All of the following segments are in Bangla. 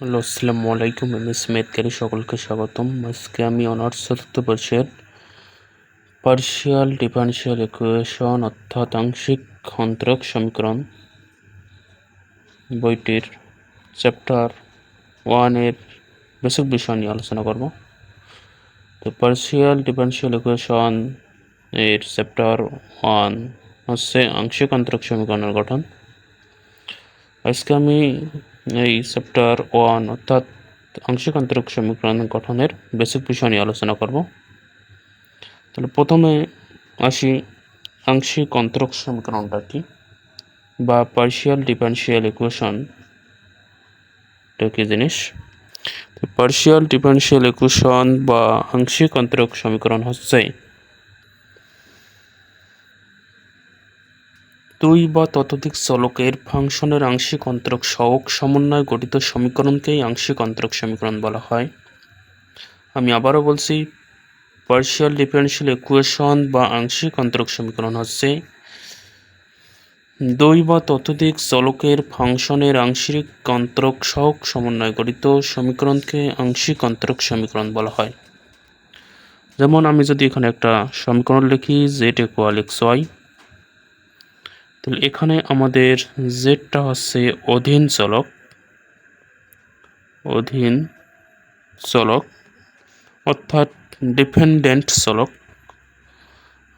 হ্যালো, আসসালামু আলাইকুম এম এস মেদকারী সকলকে স্বাগতম। আজকে আমি অনার্স চতুর্থ বর্ষের পার্শিয়াল ডিফারেন্সিয়াল ইকুয়েশন অর্থাৎ আংশিক অন্তরক সমীকরণ বইটির চ্যাপ্টার ওয়ানের বেসিক বিষয় নিয়ে আলোচনা করব। তো পার্শিয়াল ডিফারেন্সিয়াল ইকুয়েশন এর চ্যাপ্টার ওয়ান হচ্ছে আংশিক অন্তরক সমীকরণের গঠন। আজকে আমি এই চ্যাপ্টার ওয়ান অর্থাৎ আংশিক আন্তরিক সমীকরণ গঠনের বেসিক বিষয় নিয়ে আলোচনা করব। তাহলে প্রথমে আসি আংশিক অন্তরক সমীকরণটা কি বা পার্শিয়াল ডিফারেন্সিয়াল ইকুয়েশন কি জিনিস? পার্শিয়াল ডিফারেন্সিয়াল ইকুয়েশন বা আংশিক অন্তরক সমীকরণ হচ্ছে দুই বা ততোধিক চলকের ফাংশনের আংশিক অন্তরক সহক সমন্বয়ে গঠিত সমীকরণকেই আংশিক অন্তরক সমীকরণ বলা হয়। আমি আবারও বলছি পার্শিয়াল ডিফারেন্সিয়াল ইকুয়েশন বা আংশিক অন্তরক সমীকরণ হচ্ছে দুই বা ততোধিক চলকের ফাংশনের আংশিক অন্তরক সহক সমন্বয়ে গঠিত সমীকরণকে আংশিক অন্তরক সমীকরণ বলা হয়। যেমন আমি যদি এখানে একটা সমীকরণ লিখি জেড ইকুয়াল এক্স ওয়াই তাহলে এখানে আমাদের জেডটা হচ্ছে অধীন চলক। অধীন চলক, অর্থাৎ ডিপেন্ডেন্ট চলক।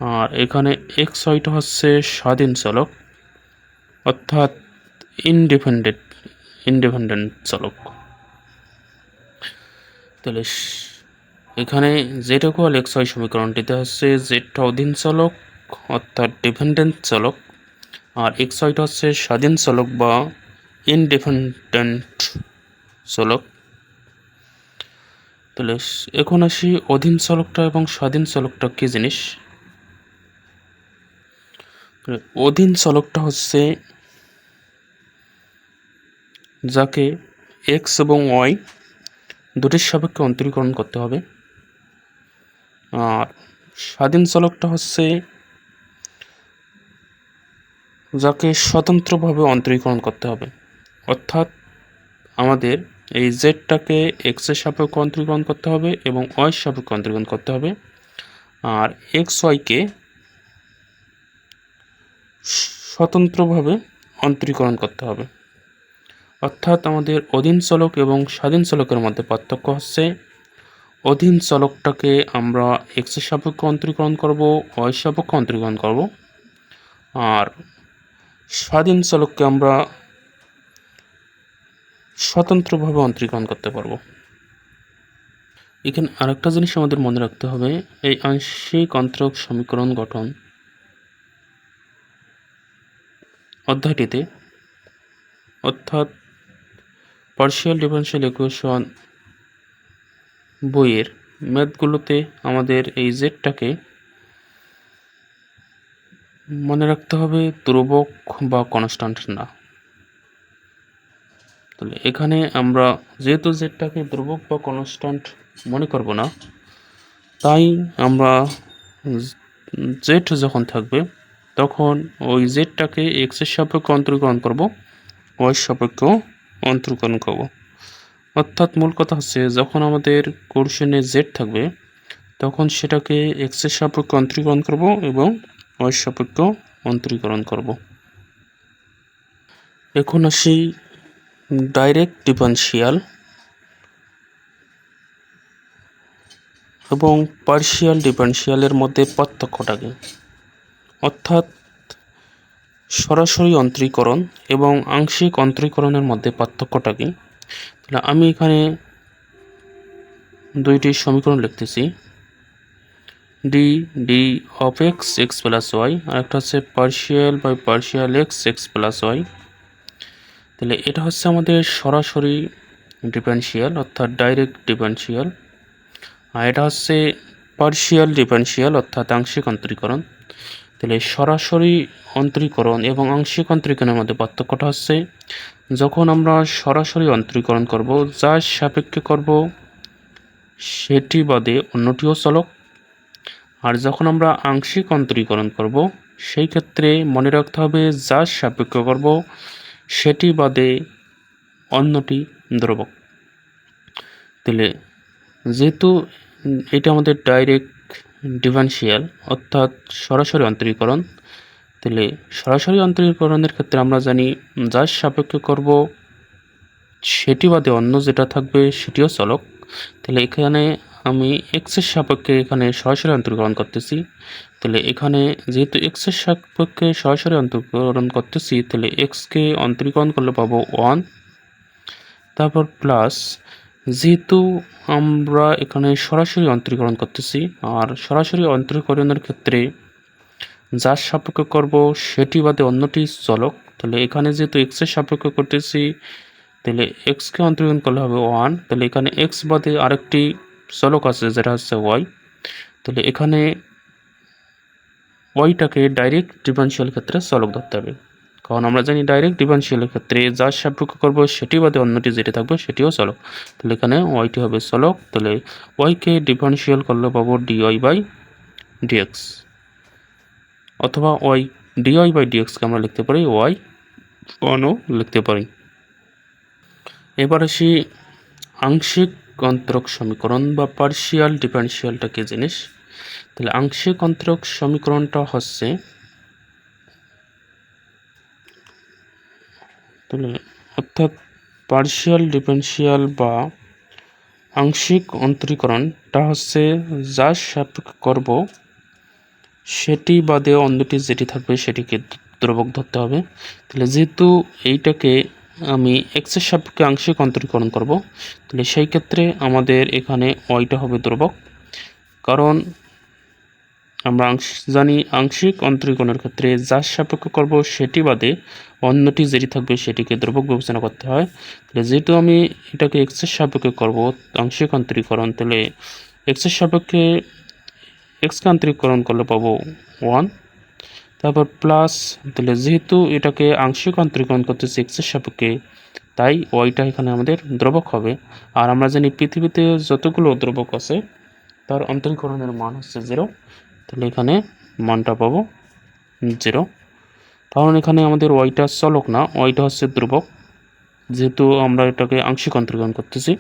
আর এখানে এক্স ওয়াইটা হচ্ছে স্বাধীন চলক, অর্থাৎ ইনডিপেন্ডেন্ট ইন্ডিপেন্ডেন্ট চলক। তাহলে এখানে জেড ইকুয়াল এক্স ওয়াই সমীকরণটিতে হচ্ছে জেডটা অধীন চলক, অর্থাৎ ডিপেন্ডেন্ট চলক। আর এক্স ওয়াইটা হচ্ছে স্বাধীন চলক বা ইনডিপেন্ডেন্ট চলক। তাহলে এখন আসি অধীন চলকটা এবং স্বাধীন চলকটা কী জিনিস? অধীন চলকটা হচ্ছে যাকে এক্স এবং ওয়াই দুটির সাপেক্ষে অন্তরীকরণ করতে হবে। আর স্বাধীন চলকটা হচ্ছে যাকে স্বতন্ত্রভাবে অন্তরীকরণ করতে হবে। অর্থাৎ আমাদের এই জেডটাকে এক্সের সাপেক্ষে অন্তরীকরণ করতে হবে এবং ওয়াই সাপেক্ষে অন্তরীকরণ করতে হবে। আর এক্স ওয়াইকে স্বতন্ত্রভাবে অন্তরীকরণ করতে হবে। অর্থাৎ আমাদের অধীন চলক এবং স্বাধীন চলকের মধ্যে পার্থক্য হচ্ছে, অধীন চলকটাকে আমরা এক্সের সাপেক্ষে অন্তরীকরণ করব ওয়াই সাপেক্ষে অন্তরীকরণ করব। আর স্বাধীন চলককে আমরা স্বতন্ত্রভাবে অন্তরীকরণ করতে পারব। এখানে আরেকটা জিনিস আমাদের মনে রাখতে হবে, এই আংশিক অন্তরক সমীকরণ গঠন অধ্যায়টিতে, অর্থাৎ পার্শিয়াল ডিফারেন্সিয়াল ইকুয়েশন বইয়ের ম্যাথগুলোতে আমাদের এই জেডটাকে মনে রাখতে হবে ধ্রুবক বা কনস্ট্যান্ট না। তাহলে এখানে আমরা যেহেতু জেডটাকে ধ্রুবক বা কনস্ট্যান্ট মনে করব না, তাই আমরা জেড যখন থাকবে, তখন ওই জেডটাকে এক্সের সাপেক্ষে অন্তরীকরণ করব ওয়াই সাপেক্ষেও অন্তরীকরণ করব। অর্থাৎ মূল কথা হচ্ছে যখন আমাদের কোর্শনে জেড থাকবে, তখন সেটাকে এক্সের সাপেক্ষে অন্তরীকরণ করব এবং ওয়াই সাপেক্ষ অন্তরীকরণ করব। এখন আসি ডাইরেক্ট ডিফারেন্সিয়াল এবং পার্শিয়াল ডিফারেন্সিয়ালের মধ্যে পার্থক্যটাকে। অর্থাৎ সরাসরি অন্তরীকরণ এবং আংশিক অন্তরীকরণের মধ্যে পার্থক্যটা কি তাহলে আমি এখানে দুইটি সমীকরণ লিখতেছি। D D of X X plus Y আর একটা হচ্ছে partial by partial X X plus Y তাহলে এটা হচ্ছে আমাদের সরাসরি ডিফারেন্সিয়াল অর্থাৎ ডাইরেক্ট ডিফারেন্সিয়াল আর এটা হচ্ছে পার্শিয়াল ডিফারেন্সিয়াল অর্থাৎ আংশিক অন্তরীকরণ। তাহলে সরাসরি অন্তরীকরণ এবং আংশিক অন্তরীকরণের মধ্যে পার্থক্যটা হচ্ছে, যখন আমরা সরাসরি অন্তরীকরণ করব, যার সাপেক্ষে করব, সেটি বাদে অন্যটিও চলক। আর যখন আমরা আংশিক অন্তরীকরণ করব, সেই ক্ষেত্রে মনে রাখতে হবে যা সাপেক্ষ করব, সেটি বাদে অন্যটি দ্রবক তাহলে যেহেতু এটা আমাদের ডাইরেক্ট ডিফারেন্সিয়াল অর্থাৎ সরাসরি অন্তরীকরণ তাহলে সরাসরি অন্তরীকরণের ক্ষেত্রে আমরা জানি যার সাপেক্ষে করব, সেটি বাদে অন্য যেটা থাকবে, সেটিও চলক। তাহলে এখানে আমি এক্সের সাপেক্ষে এখানে সরাসরি অন্তরীকরণ করতেছি, তাহলে এখানে যেহেতু এক্সের সাপেক্ষে সরাসরি অন্তরীকরণ করতেছি, তাহলে এক্সকে অন্তরীকরণ করলে পাবো ওয়ান তারপর প্লাস যেহেতু আমরা এখানে সরাসরি অন্তরীকরণ করতেছি, আর সরাসরি অন্তরীকরণের ক্ষেত্রে যার সাপেক্ষে করব সেটি বাদে অন্যটি চলক, তাহলে এখানে যেহেতু এক্সের সাপেক্ষে করতেছি, তাহলে এক্সকে অন্তরীকরণ করলে হবে ওয়ান তাহলে এখানে এক্স বাদে আরেকটি চলক আছে যেটা হচ্ছে ওয়াই তাহলে এখানে ওয়াইটাকে ডাইরেক্ট ডিফারেন্সিয়াল ক্ষেত্রে চলক ধরতে হবে। কারণ আমরা জানি ডাইরেক্ট ডিফারেন্সিয়ালের ক্ষেত্রে যার সাপেক্ষ করব সেটি বাদে অন্যটি যেটি থাকবে সেটিও চলক তাহলে এখানে ওয়াইটি হবে চলক তাহলে ওয়াইকে ডিফারেন্সিয়াল করলে পাবো D Y by D X অথবা ওয়াই ডিওয়াই বাই ডিএক্সকে আমরা লিখতে পারি ওয়াই ওয়ানও লিখতে পারি। এবার আসি আংশিক অন্তরক সমীকরণ বা পার্শিয়াল ডিফারেন্সিয়ালটা কি জিনিস? তাহলে আংশিক অন্তরক সমীকরণটা হচ্ছে, তাহলে অর্থাৎ পার্শিয়াল ডিফারেন্সিয়াল বা আংশিক অন্তরীকরণটা হচ্ছে যার সাপেক্ষে করব, সেটি বাদে অন্যটি যেটি থাকবে সেটিকে দ্রবক ধরতে হবে। তাহলে যেহেতু এইটাকে আমি এক্সের সাপেক্ষে আংশিক অন্তরীকরণ করব। তাহলে সেই ক্ষেত্রে আমাদের এখানে ওয়াইটা হবে দ্রবক কারণ আমরা জানি আংশিক অন্তরীকরণের ক্ষেত্রে যার সাপেক্ষে করব সেটি বাদে অন্যটি যেটি থাকবে সেটিকে দ্রবক বিবেচনা করতে হয়। তাহলে যেহেতু আমি এটাকে এক্সের সাপেক্ষে করব, আংশিক অন্তরীকরণ, তাহলে এক্সের সাপেক্ষে এক্সকে আন্তরিকরণ করলে পাবো ওয়ান তারপর প্লাস তাহলে যেহেতু এটাকে আংশিক অন্তরীকরণ করতেছি এক্সের সাপেক্ষে, তাই ওয়াইটা এখানে আমাদের দ্রবক হবে। আর আমরা জানি পৃথিবীতে যতগুলো দ্রবক আছে, তার অন্তরীকরণের মান হচ্ছে জিরো তাহলে এখানে মানটা পাবো জিরো কারণ এখানে আমাদের ওয়াইটা চলক না ওয়াইটা হচ্ছে দ্রবক, যেহেতু আমরা এটাকে আংশিক অন্তরীকরণ করতেছি।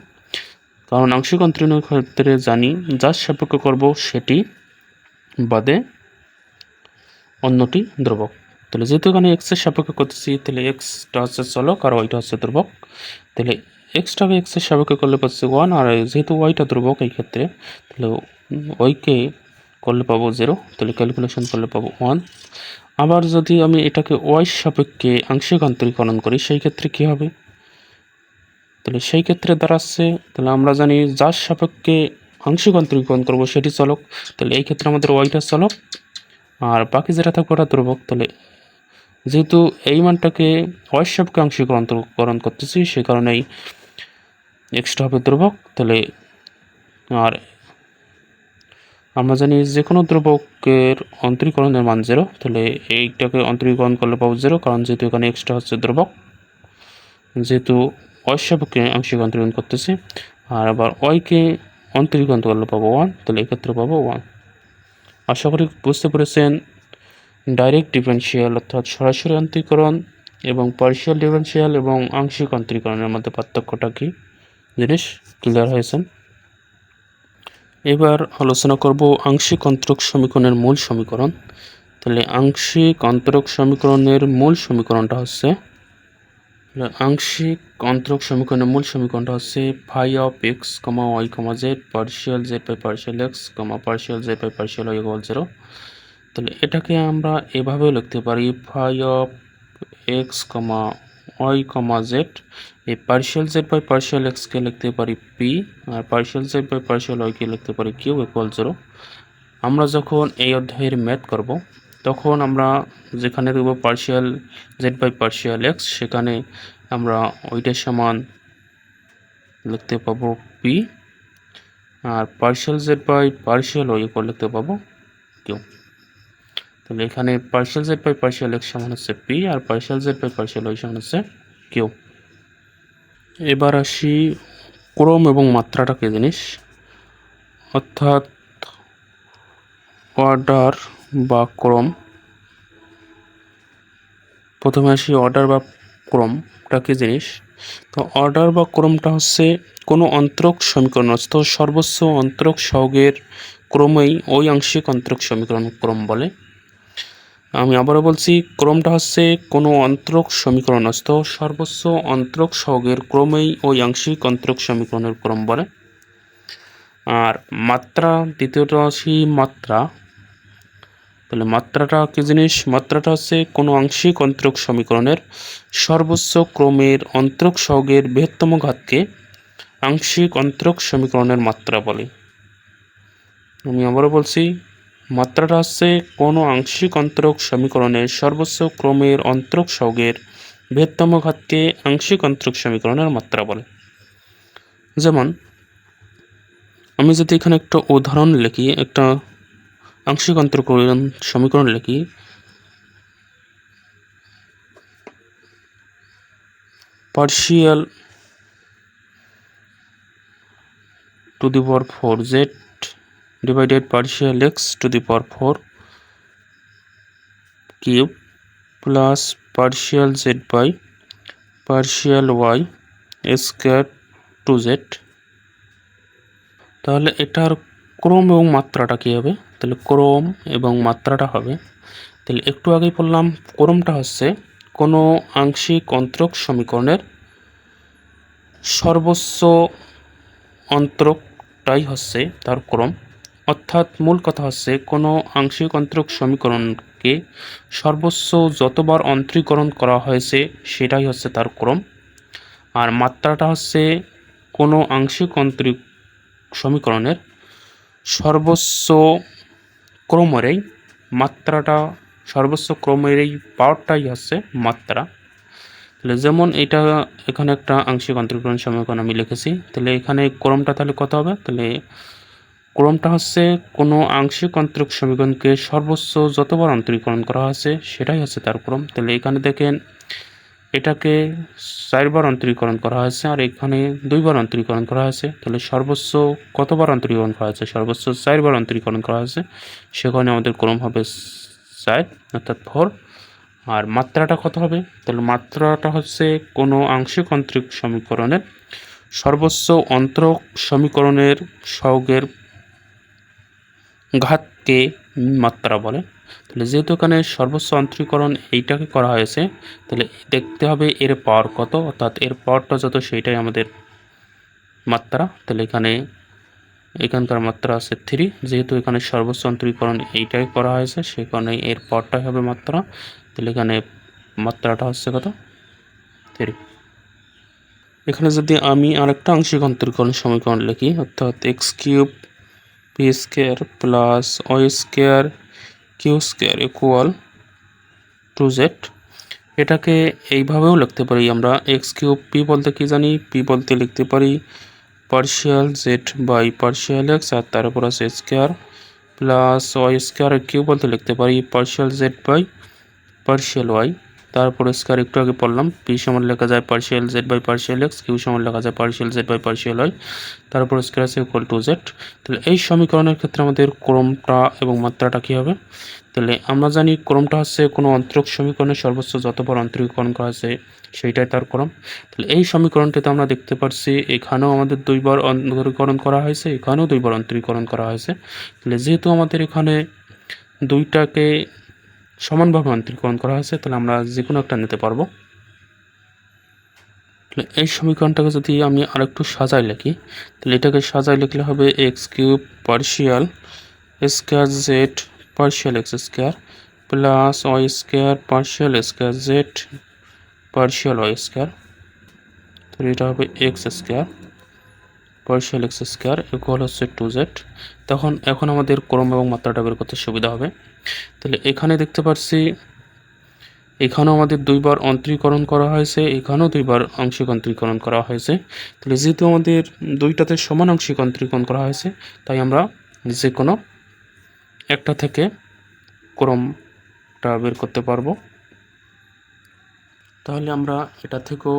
কারণ আংশিক অন্তরীকরণের ক্ষেত্রে জানি যার সাপেক্ষ করব সেটি বাদে অন্যটি ধ্রুবক। তাহলে যেহেতু এখানে এক্সের সাপেক্ষে করতেছি, তাহলে এক্সটা হচ্ছে চলক আর ওয়াইটা হচ্ছে ধ্রুবক। তাহলে এক্সটাকে এক্সের সাপেক্ষে করলে পাচ্ছে ওয়ান আর যেহেতু ওয়াইটা ধ্রুবক এই ক্ষেত্রে, তাহলে ওয়াইকে করলে পাবো জিরো তাহলে ক্যালকুলেশন করলে পাবো ওয়ান আবার যদি আমি এটাকে ওয়াই সাপেক্ষে আংশিক অন্তরীকরণ করি, সেই ক্ষেত্রে কী হবে? তাহলে সেই ক্ষেত্রে দাঁড়াচ্ছে, তাহলে আমরা জানি যার সাপেক্ষে আংশিক অন্তরীকরণ করব সেটি চলক। তাহলে এই ক্ষেত্রে আমাদের ওয়াইটা চলক। আর বাকি যেটা থাকবে ওটা ধ্রুবক তাহলে। যেহেতু এই মানটাকে সাপেক্ষে আংশিক অন্তরীকরণ করতেছি সেই কারণেই এক্সট্রা হবে ধ্রুবক, তাহলে আর আমরা জানি যে কোনো দ্রবকের অন্তরীকরণের মান জিরো তাহলে এইটাকে অন্তরীকরণ করলে পাবো জিরো কারণ যেহেতু এখানে এক্সট্রা হচ্ছে দ্রবক যেহেতু অসাপকে আংশিক অন্তরীকরণ করতেছি, আর আবার ওয়াইকে অন্তরীকরণ করলে পাবো ওয়ান তাহলে এক্ষেত্রে পাবো ওয়ান আশা করি বুঝতে পেরেছেন। ডাইরেক্ট ডিফারেন্সিয়াল অর্থাৎ সরাসরি অন্তরীকরণ এবং পার্শিয়াল ডিফারেন্সিয়াল এবং আংশিক অন্তরীকরণের মধ্যে পার্থক্যটা কী? জিনিস ক্লিয়ার হয়েছেন? এবার আলোচনা করব আংশিক অন্তরক সমীকরণের মূল সমীকরণ। তাহলে আংশিক অন্তরক সমীকরণের মূল সমীকরণটা হচ্ছে আংশিক অন্তরক সমীকরণের মূল সমীকরণটা হচ্ছে phi of X comma Y comma Z partial Z by partial X comma partial Z by partial Y equal zero তাহলে এটাকে আমরা এভাবেও লিখতে পারি phi of X comma Y comma Z এই পার্শিয়াল জেড বাই পার্শিয়াল এক্সকে লিখতে পারি পি আর পার্শিয়াল জেড বাই পার্শিয়াল ওয়াইকে লিখতে পারি কিউ ইকুয়াল জিরো আমরা যখন এই অধ্যায়ের ম্যাথ করব তখন আমরা যেখানে দেবো partial Z by partial X সেখানে আমরা ওইটার সমান লিখতে পাবো P R partial Z by partial Y equal লিখতে পাবো কিউ তাহলে এখানে partial Z by partial X সমান হচ্ছে P R partial Z by partial Y সমান হচ্ছে কিউ এবার আসি ক্রম এবং মাত্রাটা কি জিনিস? অর্থাৎ অর্ডার বা ক্রম। প্রথমে আসি অর্ডার বা ক্রমটা কি জিনিস? তো অর্ডার বা ক্রমটা হচ্ছে কোনো অন্তরক সমীকরণ, অর্থাৎ সর্বোচ্চ অন্তরক সহগের ক্রমেই ওই আংশিক অন্তরক সমীকরণ ক্রম বলে। আমি আবারও বলছি, ক্রমটা হচ্ছে কোনো অন্তরক সমীকরণ, অর্থাৎ সর্বোচ্চ অন্তরক সহগের ক্রমেই ওই আংশিক অন্তরক সমীকরণের ক্রম বলে। আর মাত্রা দ্বিতীয়টা আসি মাত্রা। তাহলে মাত্রাটা কী জিনিস? মাত্রাটা হচ্ছে কোনো আংশিক অন্তরক সমীকরণের সর্বোচ্চ ক্রমের অন্তরক সহগের বৃহত্তম ঘাতকে আংশিক অন্তরক সমীকরণের মাত্রা বলে। আমি আবারও বলছি, মাত্রাটা হচ্ছে কোনো আংশিক অন্তরক সমীকরণের সর্বোচ্চ ক্রমের অন্তরক সহগের বৃহত্তম ঘাতকে আংশিক অন্তরক সমীকরণের মাত্রা বলে। যেমন, আমি যদি এখানে একটা উদাহরণ লিখি, একটা আংশিক অন্তরকরণ সমীকরণ লিখি। Partial to the power four z divided partial x to the power four cube plus partial z by partial y square to z তাহলে এটার ক্রম এবং মাত্রাটা কী হবে? তাহলে ক্রম এবং মাত্রাটা হবে। তাহলে একটু আগেই বললাম, ক্রমটা হচ্ছে কোনো আংশিক অন্তরক সমীকরণের সর্বোচ্চ অন্তরকটাই হচ্ছে তার ক্রম। অর্থাৎ মূল কথা হচ্ছে কোনো আংশিক অন্তরক সমীকরণকে সর্বোচ্চ যতবার অন্তরীকরণ করা হয়েছে সেটাই হচ্ছে তার ক্রম। আর মাত্রাটা হচ্ছে কোনো আংশিক অন্তরিক সমীকরণের সর্বোচ্চ ক্রমেরই মাত্রাটা, সর্বোচ্চ ক্রমের এই পাওয়ারটাই হচ্ছে মাত্রা। তাহলে যেমন এটা এখানে একটা আংশিক অন্তরীকরণ সমীকরণ আমি লিখেছি, তাহলে এখানে ক্রমটা তাহলে কত হবে? তাহলে ক্রমটা হচ্ছে কোনো আংশিক অন্তরিক সমীকরণকে সর্বোচ্চ যতবার অন্তরীকরণ করা হয়েছে, সেটাই হচ্ছে তার ক্রম। তাহলে এখানে দেখেন এটাকে চারবার অন্তরীকরণ করা হয়েছে, আর এখানে দুইবার অন্তরীকরণ করা হয়েছে। তাহলে সর্বোচ্চ কতবার অন্তরীকরণ করা হয়েছে? সর্বোচ্চ চারবার অন্তরীকরণ করা হয়েছে। সেখানে আমাদের ক্রম হবে চার, অর্থাৎ ফোর। আর মাত্রাটা কত হবে? তাহলে মাত্রাটা হচ্ছে কোনো আংশিক অন্তরিক সমীকরণের সর্বোচ্চ অন্তরক সমীকরণের সহগের ঘাতকে মাত্রা বলে। তাহলে যেহেতু এখানে সর্বোচ্চ অন্তরীকরণ এইটাকে করা হয়েছে, তাহলে দেখতে হবে এর পাওয়ার কত, অর্থাৎ এর পাওয়ারটা যত, সেইটাই আমাদের মাত্রা। তাহলে এখানে এখানকার মাত্রা আছে থ্রি যেহেতু এখানে সর্বোচ্চ অন্তরীকরণ এইটাই করা হয়েছে সে কারণে এর পাওয়ারটাই হবে মাত্রা। তাহলে এখানে মাত্রাটা হচ্ছে কত? থ্রি এখানে যদি আমি আরেকটা আংশিক অন্তরীকরণ সমীকরণ লিখি, অর্থাৎ x cube p square plus y square q square equal to z এটাকে এইভাবেও লিখতে পারি আমরা এক্স কিউব পি বলতে কি জানি? পি বলতে লিখতে পারি partial z by partial x আর তারপর আছে square plus y square q বলতে লিখতে পারি partial z by partial y তারপর স্কোয়ার একটু আগে পড়লাম পি সমান লেখা যায় partial z by partial x q সমান লেখা যায় partial z by partial y তারপর স্কোয়ার আছে ইকুয়াল টু জেড তাহলে এই সমীকরণের ক্ষেত্রে আমাদের ক্রমটা এবং মাত্রাটা কী হবে? তাহলে আমরা জানি ক্রমটা হচ্ছে কোনো অন্তরক সমীকরণের সর্বোচ্চ যতবার অন্তরীকরণ করা হয়েছে সেইটাই তার ক্রম। তাহলে এই সমীকরণটিতে আমরা দেখতে পাচ্ছি এখানেও আমাদের দুইবার অন্তরীকরণ করা হয়েছে, এখানেও দুইবার অন্তরীকরণ করা হয়েছে। তাহলে যেহেতু আমাদের এখানে দুইটাকে সমানভাবে অন্তরীকরণ করা হয়েছে, তাহলে আমরা যে কোনো একটা নিতে পারব। তাহলে এই সমীকরণটাকে যদি আমি আরেকটু সাজাই লিখি, তাহলে এটাকে সাজাই লিখলে হবে x cube partial square z partial x square plus y square partial square z partial y square. তাহলে এটা হবে x square. Partial x square equal হচ্ছে টু জেড তখন এখন আমাদের ক্রম এবং মাত্রাটা বের করতে সুবিধা হবে। তাহলে এখানে দেখতে পাচ্ছি এখানেও আমাদের দুইবার অন্তরীকরণ করা হয়েছে, এখানেও দুইবার আংশিক অন্তরীকরণ করা হয়েছে। তাহলে যেহেতু আমাদের দুইটাতে সমান আংশিক অন্তরীকরণ করা হয়েছে, তাই আমরা যে কোনো একটা থেকে ক্রমটা বের করতে পারব। তাহলে আমরা এটা থেকেও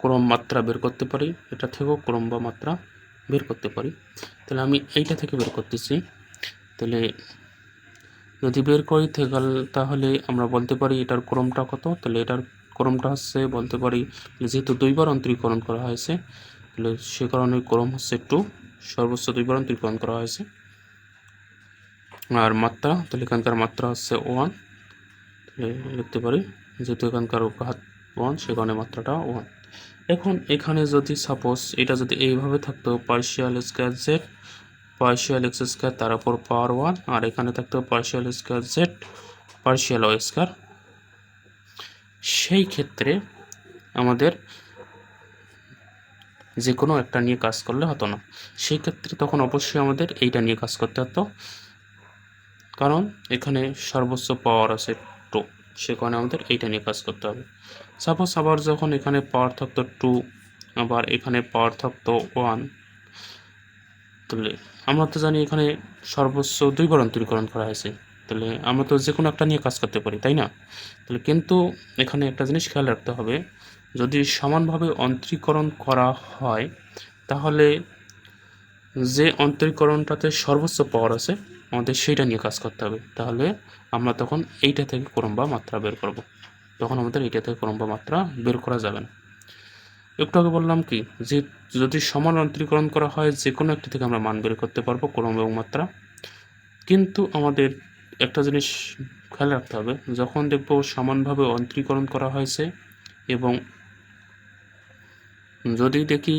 ক্রম মাত্রা বের করতে পারি, এটা থেকেও ক্রম বা মাত্রা। বের করতে পারি। তাহলে আমি এইটা থেকে বের করতেছি। তাহলে যদি বের করি তাহলে আমরা বলতে পারি এটার ক্রমটা কত? তাহলে এটার ক্রমটা হচ্ছে বলতে পারি, যেহেতু দুইবার অন্তরীকরণ করা হয়েছে, তাহলে সে কারণে ক্রম হচ্ছে টু সর্বোচ্চ দুইবার অন্তরীকরণ করা হয়েছে। আর মাত্রা, তাহলে এখানকার মাত্রা হচ্ছে ওয়ান লিখতে পারি, যেহেতু এখানকার ঘাত ওয়ান সে কারণে মাত্রাটা ওয়ান এখন এখানে যদি সাপোজ এটা যদি এইভাবে থাকতো partial square z partial x square তার উপর পাওয়ার ওয়ান আর এখানে থাকতো partial square z partial y square সেই ক্ষেত্রে আমাদের যে কোনো একটা নিয়ে কাজ করলে হতো না। সেই ক্ষেত্রে তখন অবশ্যই আমাদের এইটা নিয়ে কাজ করতে হতো। কারণ এখানে সর্বোচ্চ পাওয়ার আছে। সে কারণে আমাদের এইটা নিয়ে কাজ করতে হবে। সাপোজ আবার যখন এখানে পাওয়ার থাকতো টু আবার এখানে পাওয়ার থাকতো ওয়ান তাহলে আমরা তো জানি এখানে সর্বোচ্চ দুইবার অন্তরীকরণ করা হয়েছে। তাহলে আমরা তো যে কোনো একটা নিয়ে কাজ করতে পারি, তাই না? তাহলে কিন্তু এখানে একটা জিনিস খেয়াল রাখতে হবে, যদি সমানভাবে অন্তরীকরণ করা হয়, তাহলে যে অন্তরীকরণটাতে সর্বোচ্চ পাওয়ার আছে আমাদের সেইটা নিয়ে কাজ করতে হবে। তাহলে আমরা তখন এইটা থেকে ক্রম বা মাত্রা বের করব। তখন আমাদের এইটা থেকে ক্রম বা মাত্রা বের করা যাবে না। একটু আগে বললাম কি, যে যদি সমান অন্তরীকরণ করা হয় যে কোনো একটি থেকে আমরা মান বের করতে পারব ক্রম এবং মাত্রা। কিন্তু আমাদের একটা জিনিস খেয়াল রাখতে হবে, যখন দেখব সমানভাবে অন্তরীকরণ করা হয়েছে এবং যদি দেখি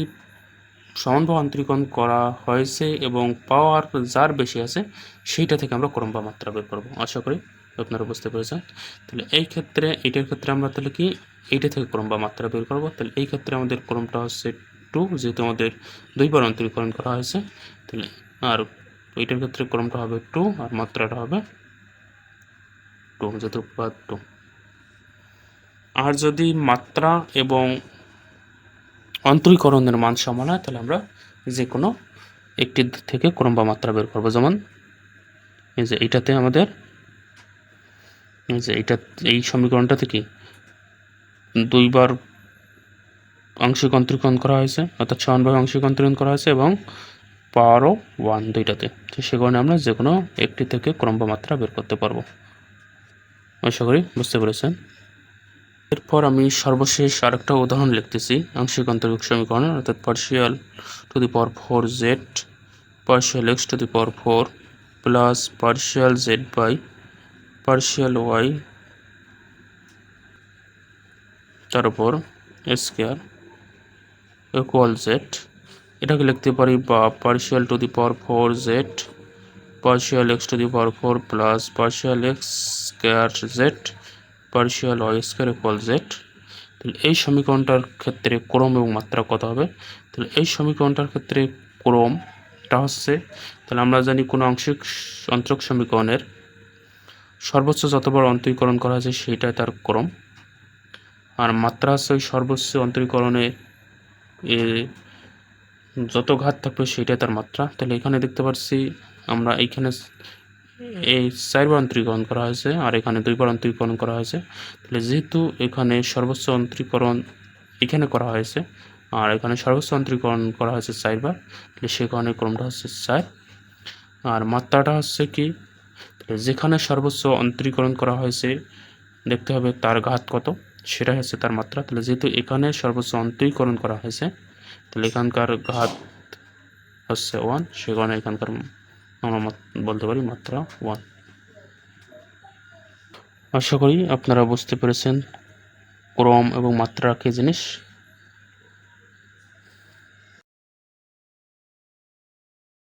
সমানভাবে অন্তরীকরণ করা হয়েছে এবং পাওয়ার যার বেশি আছে, সেইটা থেকে আমরা ক্রম বা মাত্রা বের করব। আশা করি আপনারা বুঝতে পেরেছেন। তাহলে এই ক্ষেত্রে এইটার ক্ষেত্রে আমরা তাহলে কি, এইটা থেকে ক্রম বা মাত্রা বের করব। তাহলে এই ক্ষেত্রে আমাদের ক্রমটা হচ্ছে টু, যেহেতু আমাদের দুইবার অন্তরীকরণ করা হয়েছে, তাহলে আর এইটার ক্ষেত্রে ক্রমটা হবে টু আর মাত্রাটা হবে টু যেহেতু টু। আর যদি মাত্রা এবং অন্তরীকরণের মান সমান হয় তাহলে আমরা যে কোনো একটি থেকে ক্রম বা মাত্রা বের করব। যেমন এই যে এইটাতে আমাদের, এই যে এইটা, এই সমীকরণটাতে কি দুইবার আংশিক অন্তরীকরণ করা হয়েছে, অর্থাৎ সমানভাবে আংশিক অন্তরীকরণ করা হয়েছে এবং পাওয়ারও ওয়ান দুইটাতে। তো সে কারণে আমরা যে কোনো একটি থেকে ক্রম বা মাত্রা বের করতে পারব। আশা করি বুঝতে পেরেছেন। এরপর আমি সর্বশেষ আরেকটা উদাহরণ লিখতেছি, আংশিক অন্তর্ভুক্ত সমীকরণ, অর্থাৎ partial to the power four z partial x to the power four plus partial z by partial y তার উপর স্কোয়ার ইকুয়াল জেড এটাকে লিখতে পারি বা partial to the power four z partial x to the power four plus partial x square z partial y square equal z তাহলে এই সমীকরণটার ক্ষেত্রে ক্রম এবং মাত্রা কত হবে? তাহলে এই সমীকরণটার ক্ষেত্রে ক্রমটা হচ্ছে, তাহলে আমরা জানি কোনো আংশিক অন্তরক সমীকরণের সর্বোচ্চ যতবার অন্তরীকরণ করা হয়েছে সেইটাই তার ক্রম। আর মাত্রা হচ্ছে ওই সর্বোচ্চ অন্তরীকরণে যত ঘাত থাকবে সেইটাই তার মাত্রা। তাহলে এখানে দেখতে পাচ্ছি আমরা এইখানে এই চারবার অন্তরীকরণ করা হয়েছে আর এখানে দুইবার অন্তরীকরণ করা হয়েছে। তাহলে যেহেতু এখানে সর্বোচ্চ অন্তরীকরণ এখানে করা হয়েছে আর এখানে সর্বোচ্চ অন্তরীকরণ করা হয়েছে চারবার তাহলে সে কারণে ক্রমটা হচ্ছে চার। আর মাত্রাটা হচ্ছে কি? যেখানে সর্বোচ্চ অন্তরীকরণ করা হয়েছে, দেখতে হবে তার ঘাত কত, সেটাই হচ্ছে তার মাত্রা। তাহলে যেহেতু এখানে সর্বোচ্চ অন্তরীকরণ করা হয়েছে, তাহলে এখানকার ঘাত হচ্ছে ওয়ান সে কারণে এখানকার আমরা বলতে পারি মাত্রা ওয়ান আশা করি আপনারা বুঝতে পেরেছেন ক্রম এবং মাত্রা কী জিনিস।